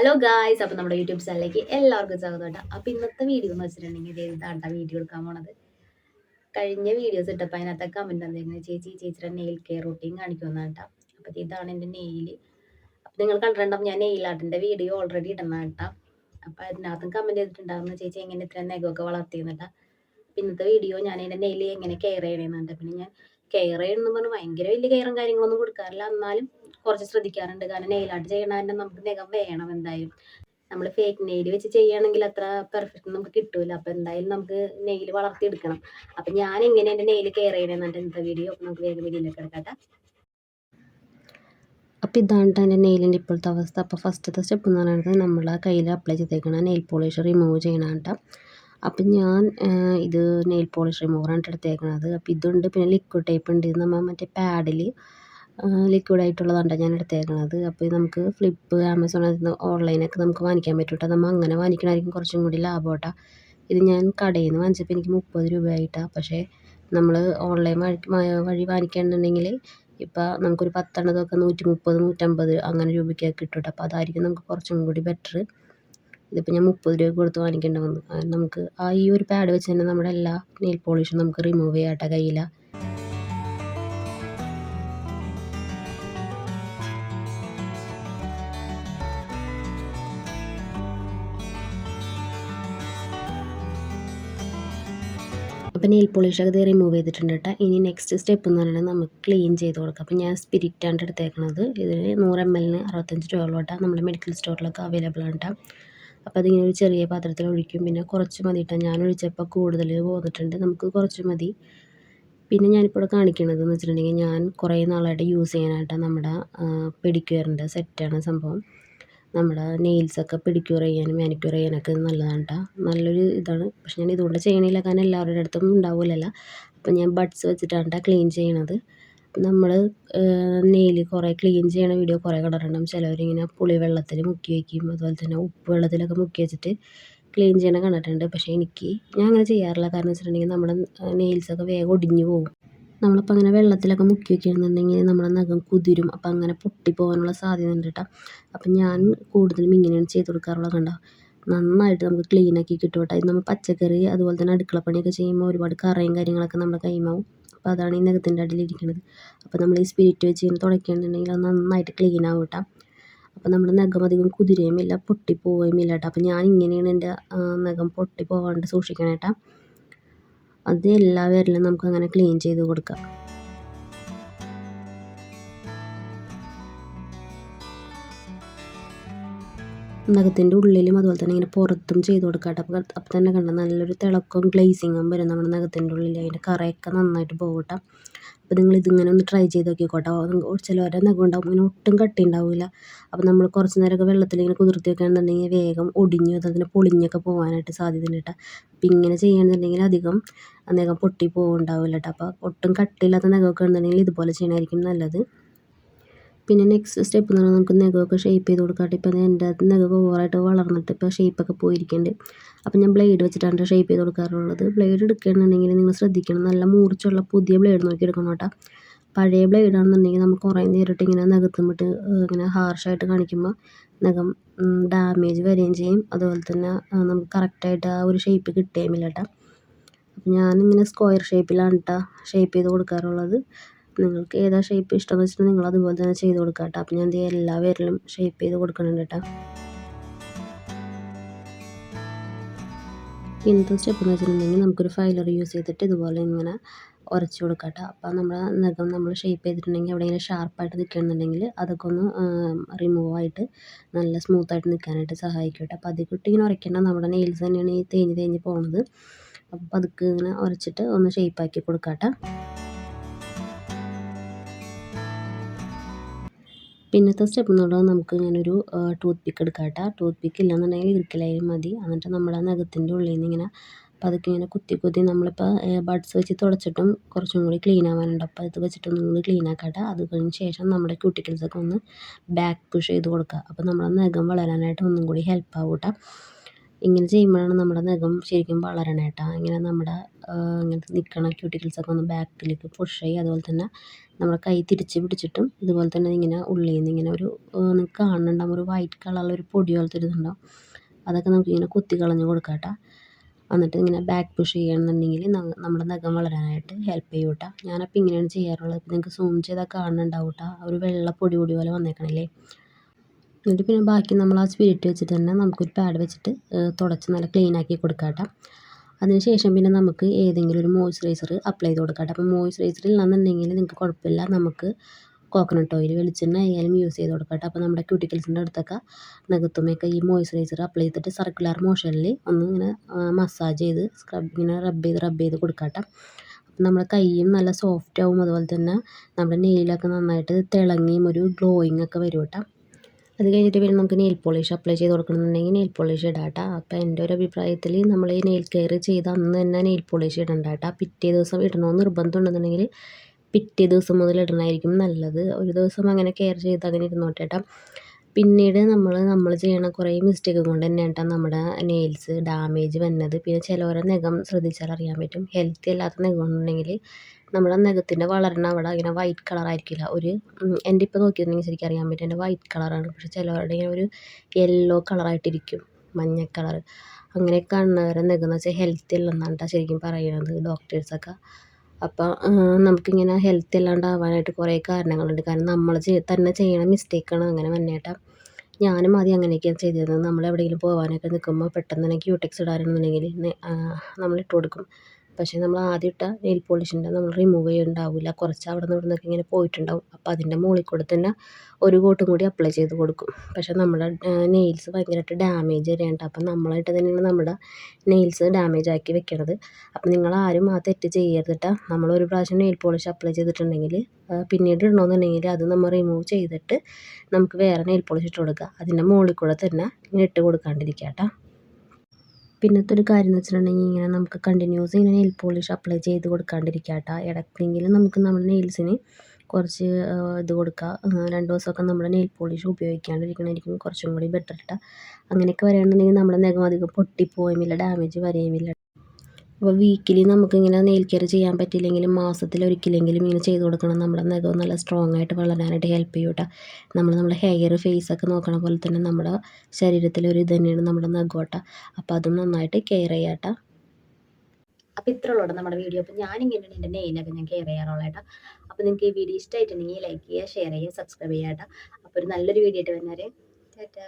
Hello guys അപ്പം നമ്മുടെ YouTube ചാനലിലേക്ക് എല്ലാവർക്കും സ്വാഗതം കേട്ടോ. അപ്പം ഇന്നത്തെ വീഡിയോ എന്ന് വെച്ചിട്ടുണ്ടെങ്കിൽ ഇത് ഇതാണ്ട വീഡിയോ എടുക്കാൻ പോണത്? കഴിഞ്ഞ വീഡിയോസ് ഇട്ടപ്പോൾ അതിനകത്ത് കമന്റ് തന്നിരുന്നത് ചേച്ചി ചേച്ചിയുടെ നെയിൽ കെയർ റൂട്ടീൻ കാണിക്കുമെന്നാണ് കേട്ടോ. അപ്പം ഇതാണ് എന്റെ നെയിൽ അപ്പം നിങ്ങൾ കണ്ടിട്ടുണ്ടാവും ഞാൻ നെയിൽ ആർട്ടിന്റെ വീഡിയോ ഓൾറെഡി ഇടണം കേട്ടോ. അപ്പം അതിനകത്തും കമന്റ് ചെയ്തിട്ടുണ്ടായിരുന്നു ചേച്ചി എങ്ങനെ ഇത്രയും നെഗമൊക്കെ വളർത്തിയെന്നിട്ടാ ഇന്നത്തെ വീഡിയോ ഞാൻ എന്റെ നെയിൽ എങ്ങനെ കെയർ ചെയ്യണമെന്നുണ്ട് പിന്നെ ഞാൻ കെയർ ചെയ്യണമെന്ന് പറഞ്ഞാൽ ഭയങ്കര വലിയ കെയറും കാര്യങ്ങളൊന്നും കൊടുക്കാറില്ല. എന്നാലും കുറച്ച് ശ്രദ്ധിക്കാറുണ്ട്. കാരണം നെയിൽ ആർട്ട് ചെയ്യണതിന്റെ നമുക്ക് നഖം വേണം എന്തായാലും. നമ്മൾ ഫേക്ക് നെയിൽ വെച്ച് ചെയ്യുകയാണെങ്കിൽ അത്ര പെർഫെക്റ്റ് നമുക്ക് കിട്ടൂല. അപ്പം എന്തായാലും നമുക്ക് നെയിൽ വളർത്തിയെടുക്കണം. അപ്പം ഞാൻ എങ്ങനെ എന്റെ നെയിൽ കെയർ ചെയ്യണമെന്നുണ്ട് ഇന്നത്തെ വീഡിയോ നമുക്ക് വേഗം വീഡിയോയിലേക്ക് എടുക്കട്ടെ അപ്പോൾ ഇതാണ് എന്റെ നെയിലിന്റെ ഇപ്പോഴത്തെ അവസ്ഥ. അപ്പോൾ ഫസ്റ്റത്തെ സ്റ്റെപ്പ് എന്ന് പറയുന്നത് നമ്മൾ ആ കയ്യിൽ അപ്ലൈ ചെയ്തേക്കണ നെയിൽ പോളിഷ് റിമൂവ് ചെയ്യണം കേട്ടോ അപ്പം ഞാൻ ഇത് നെയിൽ പോളിഷ് റിമൂവറാണ് എടുത്തേക്കണത്. അപ്പോൾ ഇതുണ്ട്. പിന്നെ ലിക്വിഡ് ടൈപ്പ് ഉണ്ട്. നമ്മൾ മറ്റേ പാഡിൽ ലിക്വിഡ് ആയിട്ടുള്ളതാണ് ഞാൻ എടുത്തേക്കണത്. അപ്പോൾ നമുക്ക് ഫ്ലിപ്പ് ആമസോണിൽ നിന്ന് ഓൺലൈനൊക്കെ നമുക്ക് വാങ്ങിക്കാൻ പറ്റും കേട്ടോ നമ്മൾ അങ്ങനെ വാങ്ങിക്കണമായിരിക്കും കുറച്ചും കൂടി ലാഭം കേട്ടോ ഇത് ഞാൻ കടയിൽ നിന്ന് വാങ്ങിച്ചപ്പോൾ എനിക്ക് മുപ്പത് രൂപയായിട്ടാണ് പക്ഷേ നമ്മൾ ഓൺലൈൻ വഴി വാങ്ങിക്കുകയാണെന്നുണ്ടെങ്കിൽ ഇപ്പോൾ നമുക്കൊരു പത്തെണ്ണതൊക്കെ നൂറ്റി മുപ്പത് നൂറ്റമ്പത് അങ്ങനെ രൂപയ്ക്കൊക്കെ കിട്ടും കേട്ടോ അപ്പോൾ അതായിരിക്കും നമുക്ക് കുറച്ചും കൂടി ബെറ്റർ ഇതിപ്പോൾ ഞാൻ മുപ്പത് രൂപ കൊടുത്ത് വാങ്ങിക്കേണ്ടി വന്നു. നമുക്ക് ആ ഈ ഒരു പാഡ് വെച്ച് തന്നെ നമ്മുടെ എല്ലാ നെയിൽ പോളിഷും നമുക്ക് റിമൂവ് ചെയ്യാം കേട്ടോ കയ്യിലാണ് അപ്പോൾ നെയിൽ പോളിഷൊക്കെ ഇത് റിമൂവ് ചെയ്തിട്ടുണ്ട് കേട്ടോ ഇനി നെക്സ്റ്റ് സ്റ്റെപ്പ് എന്ന് പറയുന്നത് നമുക്ക് ക്ലീൻ ചെയ്ത് കൊടുക്കാം. അപ്പോൾ ഞാൻ സ്പിരിറ്റ് ആണ് എടുത്തേക്കണത്. ഇതിന് നൂറ് എം എല്ലിന് അറുപത്തഞ്ച് രൂപയോളം നമ്മുടെ മെഡിക്കൽ സ്റ്റോറിലൊക്കെ അവൈലബിൾ ആണ് കേട്ടോ അപ്പോൾ അതിങ്ങനെ ഒരു ചെറിയ പാത്രത്തിൽ ഒഴിക്കും. പിന്നെ കുറച്ച് മതി കേട്ടോ ഞാൻ ഒഴിച്ചപ്പോൾ കൂടുതൽ പോന്നിട്ടുണ്ട് നമുക്ക് കുറച്ച് മതി. പിന്നെ ഞാനിപ്പോൾ ഇവിടെ കാണിക്കണത് എന്ന് വെച്ചിട്ടുണ്ടെങ്കിൽ ഞാൻ കുറേ നാളായിട്ട് യൂസ് ചെയ്യാനായിട്ട് നമ്മുടെ പെഡിക്യൂറിന്റെ സെറ്റാണ് സംഭവം. നമ്മുടെ നെയിൽസൊക്കെ പെഡിക്യൂർ ചെയ്യാനും മാനിക്യൂർ ചെയ്യാനൊക്കെ നല്ലതാണ് കേട്ടോ നല്ലൊരു ഇതാണ്. പക്ഷെ ഞാൻ ഇതുകൊണ്ട് ചെയ്യണില്ല. കാരണം എല്ലാവരുടെ അടുത്തും ഉണ്ടാവില്ലല്ലോ അപ്പം ഞാൻ ബഡ്സ് വെച്ചിട്ടാണ് കേട്ടോ ക്ലീൻ ചെയ്യണത്. നമ്മൾ നെയിൽ കുറേ ക്ലീൻ ചെയ്യണ വീഡിയോ കുറേ കണ്ടിട്ടുണ്ടാകും ചിലവരിങ്ങനെ പുളി വെള്ളത്തിൽ മുക്കി വയ്ക്കും അതുപോലെ തന്നെ ഉപ്പ് വെള്ളത്തിലൊക്കെ മുക്കി വെച്ചിട്ട് ക്ലീൻ ചെയ്യണ കണ്ടിട്ടുണ്ട്. പക്ഷേ എനിക്ക് ഞാൻ അങ്ങനെ ചെയ്യാറില്ല. കാരണം വെച്ചിട്ടുണ്ടെങ്കിൽ നമ്മുടെ നെയിൽസൊക്കെ വേഗം ഒടിഞ്ഞു പോകും. നമ്മളിപ്പോൾ അങ്ങനെ വെള്ളത്തിലൊക്കെ മുക്കി വയ്ക്കുകയാണെന്നുണ്ടെങ്കിൽ നമ്മുടെ നഖം കുതിരും. അപ്പോൾ അങ്ങനെ പൊട്ടി പോകാനുള്ള സാധ്യത ഉണ്ട് കേട്ടോ അപ്പം ഞാൻ കൂടുതലും ഇങ്ങനെയാണ് ചെയ്ത് കൊടുക്കാറുള്ളത് കണ്ടോ? നന്നായിട്ട് നമുക്ക് ക്ലീൻ ആക്കി കിട്ടും കേട്ടോ ഇത് നമ്മൾ പച്ചക്കറി അതുപോലെ തന്നെ അടുക്കള പണിയൊക്കെ ചെയ്യുമ്പോൾ ഒരുപാട് കറയും കാര്യങ്ങളൊക്കെ നമ്മുടെ കൈമാവും അപ്പോൾ അതാണ് ഈ നഖത്തിന്റെ അടിയിൽ ഇരിക്കുന്നത് അപ്പോൾ നമ്മൾ ഈ സ്പിരിറ്റ് വെച്ച് ഇങ്ങനെ തുടയ്ക്കുകയാണെന്നുണ്ടെങ്കിൽ അത് നന്നായിട്ട് ക്ലീൻ ആവും കേട്ടോ അപ്പോൾ നമ്മുടെ നഖം അധികം കുതിരുകയുമില്ല പൊട്ടിപ്പോവുകയുമില്ല കേട്ടോ അപ്പോൾ ഞാൻ ഇങ്ങനെയാണ് എന്റെ നഖം പൊട്ടി പോവാണ്ട് സൂക്ഷിക്കണം കേട്ടോ അത് എല്ലാ വിരലും നമുക്കങ്ങനെ ക്ലീൻ ചെയ്ത് കൊടുക്കാം. നഖത്തിന്റെ ഉള്ളിലും അതുപോലെ തന്നെ ഇങ്ങനെ പുറത്തും ചെയ്ത് കൊടുക്കാം കേട്ടോ. അപ്പോൾ അപ്പം തന്നെ കണ്ട നല്ലൊരു തിളക്കവും ഗ്ലേസിങ്ങും വരും നമ്മുടെ നഖത്തിന്റെ ഉള്ളിൽ. അതിന്റെ കറയൊക്കെ നന്നായിട്ട് പോകട്ടെ അപ്പോൾ നിങ്ങൾ ഇതിങ്ങനെ ഒന്ന് ട്രൈ ചെയ്ത് നോക്കിക്കോട്ടോ ചിലവരുടെ നഖം ഉണ്ടാവും ഇങ്ങനെ ഒട്ടും കട്ടി ഉണ്ടാവില്ല അപ്പോൾ നമ്മൾ കുറച്ച് നേരമൊക്കെ വെള്ളത്തിൽ ഇങ്ങനെ കുതിർത്തി വെക്കുകയാണെന്നുണ്ടെങ്കിൽ വേഗം ഒടിഞ്ഞു അതിന് പൊളിഞ്ഞൊക്കെ പോകാനായിട്ട് സാധ്യതയുണ്ട് കേട്ടോ. അപ്പോൾ ഇങ്ങനെ ചെയ്യുകയാണെന്നുണ്ടെങ്കിൽ അധികം നഖം പൊട്ടി പോകുന്നുണ്ടാവില്ല കേട്ടോ. അപ്പോൾ ഒട്ടും കട്ടിയില്ലാത്ത നഖമൊക്കെ ഉണ്ടെന്നുണ്ടെങ്കിൽ ഇതുപോലെ ചെയ്യുന്നതായിരിക്കും നല്ലത്. പിന്നെ നെക്സ്റ്റ് സ്റ്റെപ്പ് എന്ന് പറഞ്ഞാൽ നമുക്ക് നഖമൊക്കെ ഷേപ്പ് ചെയ്ത് കൊടുക്കാം ഇപ്പം എന്റെ നഖമൊക്കെ ഓവറായിട്ട് വളർന്നിട്ട് ഇപ്പോൾ ഷേപ്പൊക്കെ പോയിരിക്കുന്നുണ്ട് അപ്പം ഞാൻ ബ്ലേഡ് വെച്ചിട്ടാണ് ഷേപ്പ് ചെയ്ത് കൊടുക്കാറുള്ളത്. ബ്ലേഡ് എടുക്കുകയാണെന്നുണ്ടെങ്കിൽ നിങ്ങൾ ശ്രദ്ധിക്കണം. നല്ല മൂർച്ചയുള്ള പുതിയ ബ്ലേഡ് നോക്കി എടുക്കണം കേട്ടോ പഴയ ബ്ലേഡ് ആണെന്നുണ്ടെങ്കിൽ നമുക്ക് കുറേ നേരിട്ട് ഇങ്ങനെ നഖത്തുമ്പിട്ട് ഇങ്ങനെ ഹാർഷായിട്ട് കാണിക്കുമ്പോൾ നഖം ഡാമേജ് വരികയും ചെയ്യും. അതുപോലെ തന്നെ നമുക്ക് കറക്റ്റായിട്ട് ആ ഒരു ഷേപ്പ് കിട്ടുകയുമില്ല കേട്ടോ അപ്പം ഞാനിങ്ങനെ സ്ക്വയർ ഷേപ്പിലാണ് കേട്ടോ ഷേപ്പ് ചെയ്ത് കൊടുക്കാറുള്ളത്. നിങ്ങൾക്ക് ഏതാ ഷേപ്പ് ഇഷ്ടമെന്ന് വെച്ചിട്ടുണ്ടെങ്കിൽ നിങ്ങൾ അതുപോലെ തന്നെ ചെയ്ത് കൊടുക്കുക കേട്ടോ അപ്പം ഞാൻ എന്ത് ചെയ്യാം എല്ലാ വിരലും ഷേപ്പ് ചെയ്ത് കൊടുക്കുന്നുണ്ട് കേട്ടോ ഇന്നത്തെ സ്റ്റെപ്പ് എന്ന് വെച്ചിട്ടുണ്ടെങ്കിൽ നമുക്കൊരു ഫൈലർ യൂസ് ചെയ്തിട്ട് ഇതുപോലെ ഇങ്ങനെ ഉരച്ച് കൊടുക്കുക കേട്ടോ അപ്പോൾ നമ്മുടെ നഖം നമ്മൾ ഷേപ്പ് ചെയ്തിട്ടുണ്ടെങ്കിൽ എവിടെയെങ്കിലും ഷാർപ്പായിട്ട് നിൽക്കുകയാണെന്നുണ്ടെങ്കിൽ അതൊക്കെ ഒന്ന് റിമൂവ് ആയിട്ട് നല്ല സ്മൂത്തായിട്ട് നിൽക്കാനായിട്ട് സഹായിക്കും കേട്ടോ അപ്പോൾ അതിൽ ഇങ്ങനെ ഉരയ്ക്കേണ്ട നമ്മുടെ നെയിൽസ് തന്നെയാണ് ഈ തേഞ്ഞ് തേഞ്ഞ് പോകുന്നത് അപ്പോൾ അതൊക്കെ ഇങ്ങനെ ഉരച്ചിട്ട് ഒന്ന് ഷേപ്പാക്കി കൊടുക്കാം കേട്ടോ പിന്നത്തെ സ്റ്റെപ്പ് എന്നുള്ളത് നമുക്ക് ഇങ്ങനൊരു ടൂത്ത് പിക്ക് എടുക്കാം കേട്ടോ. ടൂത്ത് പിക്ക് ഇല്ലാന്നുണ്ടെങ്കിൽ ഇരിക്കലായാലും മതി. എന്നിട്ട് നമ്മൾ ആ നഖത്തിന്റെ ഉള്ളിൽ നിന്ന് ഇങ്ങനെ പതുക്കെ ഇങ്ങനെ കുത്തി കുത്തി നമ്മളിപ്പോൾ ബഡ്സ് വെച്ച് തുടച്ചിട്ടും കുറച്ചും കൂടി ക്ലീൻ ആവാനുണ്ട്. അപ്പോൾ ഇത് വെച്ചിട്ടൊന്നും കൂടി ക്ലീൻ ആക്കട്ടെ അത് കഴിഞ്ഞ ശേഷം നമ്മുടെ ക്യൂട്ടിക്കിൾസൊക്കെ ഒന്ന് ബാക്ക് പുഷ് ചെയ്ത് കൊടുക്കുക അപ്പോൾ നമ്മളെ നഖം വളരാനായിട്ട് ഒന്നും കൂടി ഹെൽപ്പ് ആവും കേട്ടോ. ഇങ്ങനെ ചെയ്യുമ്പോഴാണ് നമ്മുടെ നഖം ശരിക്കും വളരണേ കേട്ടോ ഇങ്ങനെ നമ്മുടെ ഇങ്ങനെ നിൽക്കണ ക്യൂട്ടിക്കിൾസൊക്കെ ഒന്ന് ബാക്കിലേക്ക് പുഷ് ചെയ്യുക അതുപോലെ തന്നെ നമ്മുടെ കൈ തിരിച്ച് പിടിച്ചിട്ടും ഇതുപോലെ തന്നെ ഇങ്ങനെ ഉള്ളിൽ നിന്ന് ഇങ്ങനെ ഒരു നിങ്ങൾക്ക് കാണുന്നുണ്ടാകും ഒരു വൈറ്റ് കളറുള്ള ഒരു പൊടി പോലത്തെ ഒരു ഇതുണ്ടാവും. അതൊക്കെ നമുക്ക് ഇങ്ങനെ കുത്തി കളഞ്ഞ് കൊടുക്കാം കേട്ടോ എന്നിട്ട് ഇങ്ങനെ ബാക്ക് പുഷ് ചെയ്യുകയാണെന്നുണ്ടെങ്കിൽ നമ്മുടെ നഖം വളരാനായിട്ട് ഹെൽപ്പ് ചെയ്യും കേട്ടോ ഞാനപ്പോൾ ഇങ്ങനെയാണ് ചെയ്യാറുള്ളത്. നിങ്ങൾക്ക് സൂം ചെയ്താൽ കാണുന്നുണ്ടാവും കേട്ടോ ഒരു വെള്ള പൊടി പൊടി പോലെ വന്നേക്കണില്ലേ? എന്നിട്ട് പിന്നെ ബാക്കി നമ്മൾ ആ സ്പിരിറ്റ് വെച്ചിട്ട് തന്നെ നമുക്കൊരു പാഡ് വെച്ചിട്ട് തുടച്ച് നല്ല ക്ലീൻ ആക്കി കൊടുക്കാം കേട്ടോ അതിനുശേഷം പിന്നെ നമുക്ക് ഏതെങ്കിലും ഒരു മോയ്സ്ചറൈസർ അപ്ലൈ ചെയ്ത് കൊടുക്കാം കേട്ടോ അപ്പോൾ മോയ്സ്ചറൈസർ ഇല്ലാന്നുണ്ടെങ്കിൽ നിങ്ങൾക്ക് കുഴപ്പമില്ല. നമുക്ക് കോക്കനട്ട് ഓയിൽ വെളിച്ചെണ്ണ ആയാലും യൂസ് ചെയ്ത് കൊടുക്കാം കേട്ടോ അപ്പോൾ നമ്മുടെ ക്യൂട്ടിക്കൽസിന്റെ അടുത്തൊക്കെ നഖത്തുമ്മയൊക്കെ ഈ മോയ്സ്ചറൈസർ അപ്ലൈ ചെയ്തിട്ട് സർക്കുലർ മോഷനിൽ ഒന്ന് ഇങ്ങനെ മസാജ് ചെയ്ത് സ്ക്രബ് ഇങ്ങനെ റബ്ബ് ചെയ്ത് റബ്ബ് ചെയ്ത് കൊടുക്കാം കേട്ടോ നമ്മുടെ കൈയും നല്ല സോഫ്റ്റ് ആവും. അതുപോലെ തന്നെ നമ്മുടെ നെയിലൊക്കെ നന്നായിട്ട് തിളങ്ങിയും ഒരു ഗ്ലോയിങ് ഒക്കെ വരും കേട്ടോ അത് കഴിഞ്ഞിട്ട് പിന്നെ നമുക്ക് നെയിൽ പോളിഷ് അപ്ലൈ ചെയ്ത് കൊടുക്കണമെന്നുണ്ടെങ്കിൽ നെയിൽ പോളിഷ് ഇടാട്ടോ അപ്പോൾ എന്റെ ഒരു അഭിപ്രായത്തിൽ നമ്മൾ ഈ നെയിൽ കെയർ ചെയ്ത അന്ന് തന്നെ നെയിൽ പോളിഷ് ഇടണ്ട കേട്ടോ പിറ്റേ ദിവസം ഇടണമെന്ന് നിർബന്ധം ഉണ്ടെന്നുണ്ടെങ്കിൽ പിറ്റേ ദിവസം മുതൽ ഇടണമായിരിക്കും നല്ലത്. ഒരു ദിവസം അങ്ങനെ കെയർ ചെയ്ത് അങ്ങനെ ഇരുന്നോട്ടെ കേട്ടോ പിന്നീട് നമ്മൾ നമ്മൾ ചെയ്യണ കുറേ മിസ്റ്റേക്ക് കൊണ്ട് തന്നെയാണ് കേട്ടോ നമ്മുടെ നെയിൽസ് ഡാമേജ് വന്നത്. പിന്നെ ചിലവരെ നഖം ശ്രദ്ധിച്ചാൽ അറിയാൻ പറ്റും. ഹെൽത്തി അല്ലാത്ത നഖം ഉണ്ടെങ്കിൽ നമ്മുടെ നഖത്തിന്റെ വളരണ അവിടെ ഇങ്ങനെ വൈറ്റ് കളർ ആയിരിക്കില്ല. ഒരു എന്റെ ഇപ്പോൾ നോക്കിയിരുന്നെങ്കിൽ ശരിക്കും അറിയാൻ പറ്റും എന്റെ വൈറ്റ് കളറാണ് പക്ഷെ ചിലവരുടെ ഇങ്ങനെ ഒരു യെല്ലോ കളറായിട്ടിരിക്കും മഞ്ഞ കളർ അങ്ങനെയൊക്കെ കാണുന്നവരെ നഖം എന്ന് വെച്ചാൽ ഹെൽത്തി അല്ലെന്നാണ് കേട്ടോ ശരിക്കും പറയുന്നത് ഡോക്ടേഴ്സൊക്കെ അപ്പോൾ നമുക്കിങ്ങനെ ഹെൽത്തി ഇല്ലാണ്ടാവാനായിട്ട് കുറേ കാരണങ്ങളുണ്ട്. കാരണം നമ്മൾ തന്നെ ചെയ്യണ മിസ്റ്റേക്കാണ് അങ്ങനെ വന്നേട്ടാ ഞാനും ആദ്യം അങ്ങനെയൊക്കെയാണ് ചെയ്തിരുന്നത്. നമ്മൾ എവിടെയെങ്കിലും പോകാനൊക്കെ നിൽക്കുമ്പോൾ പെട്ടെന്ന് തന്നെ ക്യൂടെക്സ് ഇടാനെന്നുണ്ടെങ്കിൽ നമ്മൾ ഇട്ട് കൊടുക്കും. പക്ഷേ നമ്മൾ ആദ്യം ഇട്ട നെയിൽ പോളിഷിന്റെ നമ്മൾ റിമൂവ് ചെയ്യുന്നുണ്ടാവില്ല കുറച്ച് അവിടെ നിന്ന് ഇവിടെ നിന്നൊക്കെ ഇങ്ങനെ പോയിട്ടുണ്ടാവും. അപ്പോൾ അതിന്റെ മുകളിൽ കൂടെ തന്നെ ഒരു കോട്ടും കൂടി അപ്ലൈ ചെയ്ത് കൊടുക്കും. പക്ഷേ നമ്മുടെ നെയിൽസ് ഭയങ്കരമായിട്ട് ഡാമേജ് വരെയുണ്ട് അപ്പം നമ്മളായിട്ട് തന്നെയാണ് നമ്മുടെ നെയിൽസ് ഡാമേജ് ആക്കി വെക്കണത്. അപ്പം നിങ്ങൾ ആരും ആ തെറ്റ് ചെയ്യരുത് കേട്ടോ നമ്മൾ ഒരു പ്രാവശ്യം നെയിൽ പോളിഷ് അപ്ലൈ ചെയ്തിട്ടുണ്ടെങ്കിൽ പിന്നീട് ഇടണമെന്നുണ്ടെങ്കിൽ അത് നമ്മൾ റിമൂവ് ചെയ്തിട്ട് നമുക്ക് വേറെ നെയിൽ പോളിഷ് ഇട്ട് കൊടുക്കുക. അതിന്റെ മുകളിൽ കൂടെ തന്നെ ഇങ്ങനെ ഇട്ട് കൊടുക്കാണ്ടിരിക്കുക കേട്ടോ പിന്നത്തെ ഒരു കാര്യം എന്ന് വെച്ചിട്ടുണ്ടെങ്കിൽ ഇങ്ങനെ നമുക്ക് കണ്ടിന്യൂസ് ഇങ്ങനെ നെയിൽ പോളിഷ് അപ്ലൈ ചെയ്ത് കൊടുക്കാണ്ടിരിക്കുക കേട്ടോ. ഇടയ്ക്കെങ്കിലും നമുക്ക് നമ്മുടെ നെയിൽസിന് കുറച്ച് ഇത് കൊടുക്കുക. രണ്ട് ദിവസമൊക്കെ നമ്മുടെ നെയിൽ പോളിഷ് ഉപയോഗിക്കാണ്ടിരിക്കണമായിരിക്കും കുറച്ചും കൂടി ബെറ്റർ കേട്ടോ. അങ്ങനെയൊക്കെ വരികയാണെന്നുണ്ടെങ്കിൽ നമ്മുടെ നഖം അധികം പൊട്ടിപ്പോയുമില്ല ഡാമേജ് വരെയുമില്ല അപ്പോൾ വീക്കിലി നമുക്കിങ്ങനെ നെയിൽ കെയർ ചെയ്യാൻ പറ്റിയില്ലെങ്കിലും മാസത്തിൽ ഒരിക്കലെങ്കിലും ഇങ്ങനെ ചെയ്ത് കൊടുക്കണം. നമ്മുടെ നഖം നല്ല സ്ട്രോങ് ആയിട്ട് വളരാനായിട്ട് ഹെൽപ്പ് ചെയ്യും കേട്ടോ നമ്മൾ നമ്മുടെ ഹെയർ ഫേസ് ഒക്കെ നോക്കണ പോലെ തന്നെ നമ്മുടെ ശരീരത്തിലൊരു ഇത് തന്നെയാണ് നമ്മുടെ കേട്ടോ അപ്പോൾ അതും നന്നായിട്ട് കെയർ ചെയ്യാം അപ്പോൾ ഇത്ര ഉള്ളൂ നമ്മുടെ വീഡിയോ അപ്പോൾ ഞാനിങ്ങനെയാണ് എന്റെ നെയിലൊക്കെ ഞാൻ കെയർ ചെയ്യാറുള്ള കേട്ടോ അപ്പോൾ നിങ്ങൾക്ക് ഈ വീഡിയോ ഇഷ്ടമായിട്ടുണ്ടെങ്കിൽ ലൈക്ക് ചെയ്യുക ഷെയർ ചെയ്യുക സബ്സ്ക്രൈബ് ചെയ്യുക കേട്ടോ അപ്പോൾ ഒരു നല്ലൊരു വീഡിയോ ആയിട്ട് വരുന്നവരെ ടാറ്റാ.